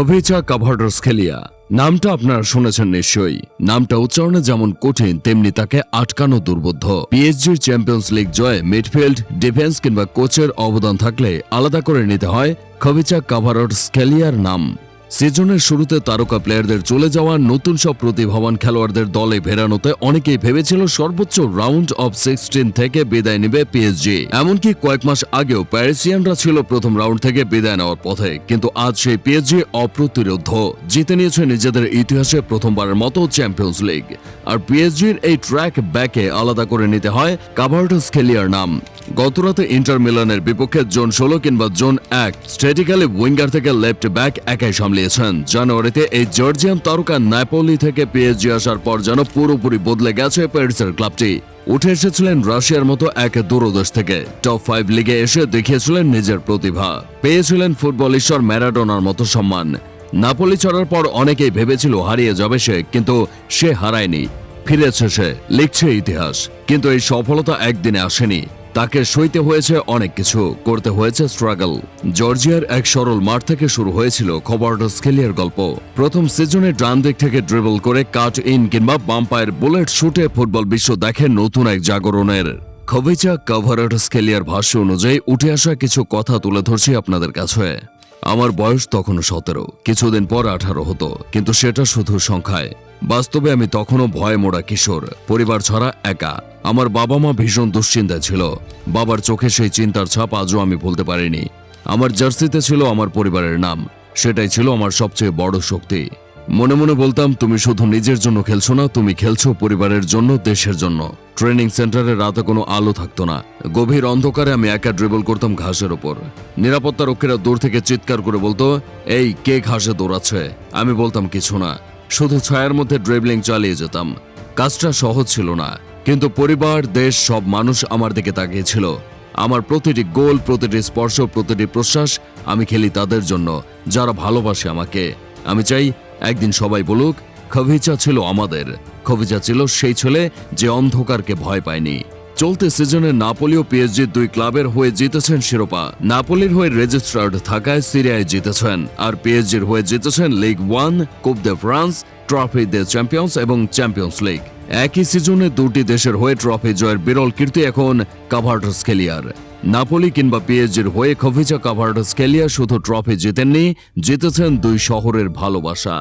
খভিচা কাভার্ডার্স খেলিয়া নামটা আপনারা শুনেছেন নিশ্চয়ই। নামটা উচ্চারণে যেমন কঠিন, তেমনি তাকে আটকানো দুর্বোধ্য। পিএসজির চ্যাম্পিয়ন্স লিগ জয়ে মিডফিল্ড, ডিফেন্স কিংবা কোচের অবদান থাকলে আলাদা করে নিতে হয় খভিচা কাভার্ডার্স খেলিয়ার নাম। সিজনের শুরুতে তারকা প্লেয়ারদের চলে যাওয়া নতুন সব প্রতিভাবান খেলোয়াড়দের দলে ফেরানোতে অনেকেই ভেবেছিল সর্বোচ্চ রাউন্ড অফ সিক্সটিন থেকে বিদায় নেবে পিএসজি এমনকি কয়েক মাস আগেও প্যারিসিয়ানরা ছিল প্রথম রাউন্ড থেকে বিদায় নেওয়ার পথে, কিন্তু আজ সেই পিএসজি অপ্রতিরোধ। জিতে নিয়েছে নিজেদের ইতিহাসে প্রথমবারের মতো চ্যাম্পিয়ন্স লিগ আর পিএসজির এই ট্র্যাক ব্যাকে আলাদা করে নিতে হয় কাভার্টাস খেলিয়ার নাম। গতরাতে ইন্টার মিলানের বিপক্ষে জোন ষোলো কিংবা জোন এক স্ট্র্যাটিক্যালি উইঙ্গার থেকে লেফট ব্যাক একাই সামলিয়েছেন। জানুয়ারিতে এই জর্জিয়ান তারকা ন্যাপোলি থেকে পিএসজি আসার পর যেন পুরোপুরি বদলে গেছে প্যারিসের ক্লাবটি। উঠে এসেছিলেন রাশিয়ার মতো এক দূরদেশ থেকে। টপ ফাইভ লিগে এসে দেখিয়েছিলেন নিজের প্রতিভা। পেয়েছিলেন ফুটবল ঈশ্বর ম্যারাডোনার মতো সম্মান। নাপোলি ছাড়ার পর অনেকেই ভেবেছিল হারিয়ে যাবে সে, কিন্তু সে হারায়নি। ফিরেছে সে, লিখছে ইতিহাস, কিন্তু এই সফলতা একদিনে আসেনি। তাকে সইতে হয়েছে অনেক কিছু, করতে হয়েছে স্ট্রাগল জর্জিয়ার এক সরল মাঠ থেকে শুরু হয়েছিল খবরডস খেলিয়ার গল্প। প্রথম সিজনে ডান দিক থেকে ড্রিবল করে কাট ইন কিংবা বাম্পায়ের বুলেট শুটে ফুটবল বিশ্ব দেখে নতুন এক জাগরণের। খবিচা কাভারাডস স্কেলিয়ার ভাষ্য অনুযায়ী, উঠে আসা কিছু কথা তুলে ধরছি আপনাদের কাছে। আমার বয়স তখনও সতেরো, কিছুদিন পর আঠারো হতো, কিন্তু সেটা শুধু সংখ্যায়। বাস্তবে আমি তখনও ভয়ে মোড়া কিশোর। পরিবার ছাড়া একা। আমার বাবা মা ভীষণ দুশ্চিন্তায় ছিল। বাবার চোখে সেই চিন্তার ছাপ আজও আমি ভুলতে পারিনি। আমার জার্সিতে ছিল আমার পরিবারের নাম। সেটাই ছিল আমার সবচেয়ে বড় শক্তি। মনে মনে বলতাম, তুমি শুধু নিজের জন্য খেলছো না, তুমি খেলছো পরিবারের জন্য, দেশের জন্য। ট্রেনিং সেন্টারে রাতে কোনো আলো থাকতো না। গভীর অন্ধকারে আমি একা ড্রিবল করতাম ঘাসের ওপর। নিরাপত্তা রক্ষীরা দূর থেকে চিৎকার করে বলতো, এই, কে ঘাসে দৌড়াচ্ছে? আমি বলতাম, কিছু না। শুধু ছায়ার মধ্যে ড্রিবলিং চালিয়ে যেতাম। কাজটা সহজ ছিল না, কিন্তু পরিবার, দেশ, সব মানুষ আমার দিকে তাকিয়েছিল। আমার প্রতিটি গোল, প্রতিটি স্পর্শ, প্রতিটি প্রশ্বাস আমি খেলি তাদের জন্য, যারা ভালোবাসে আমাকে। আমি চাই একদিন সবাই বলুক খভিচা ছিল আমাদের। খভিচা ছিল সেই ছেলে যে অন্ধকারকে ভয় পায়নি। চলতে সিজনে নাপোলি ও পিএসজি দুই ক্লাবের হয়ে জিতেছেন শিরোপা। নাপোলির হয়ে রেজিস্ট্রার্ড থাকায় সিরিয়ায় জিতেছেন, আর পিএসজির হয়ে জিতেছেন Ligue one Coupe de France trophy des Champions এবং চ্যাম্পিয়ন্স লিগ একই সিজনে দুটি দেশের হয়ে ট্রফি জয়ের বিরল কীর্তি এখন কাভার্টাস খেলিয়ার নাপোলি কিংবা পিএসজির হয়ে খভিচা কাভার্টাস খেলিয়া শুধু ট্রফি জিতেননি, জিতেছেন দুই শহরের ভালোবাসা।